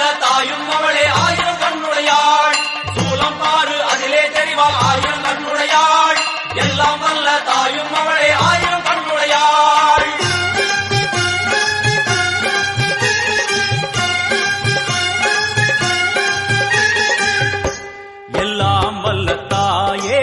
நல்ல தாயும் அவளே ஆயிரம் கண்ணுடையாள். சூலம் பாரு அதிலே தெரிவாள் ஆயிரம் கண்ணுடையாள். எல்லாம் வல்ல தாயும் அவளே ஆயிரம் கண்ணுடையாள். எல்லாம் வல்ல தாயே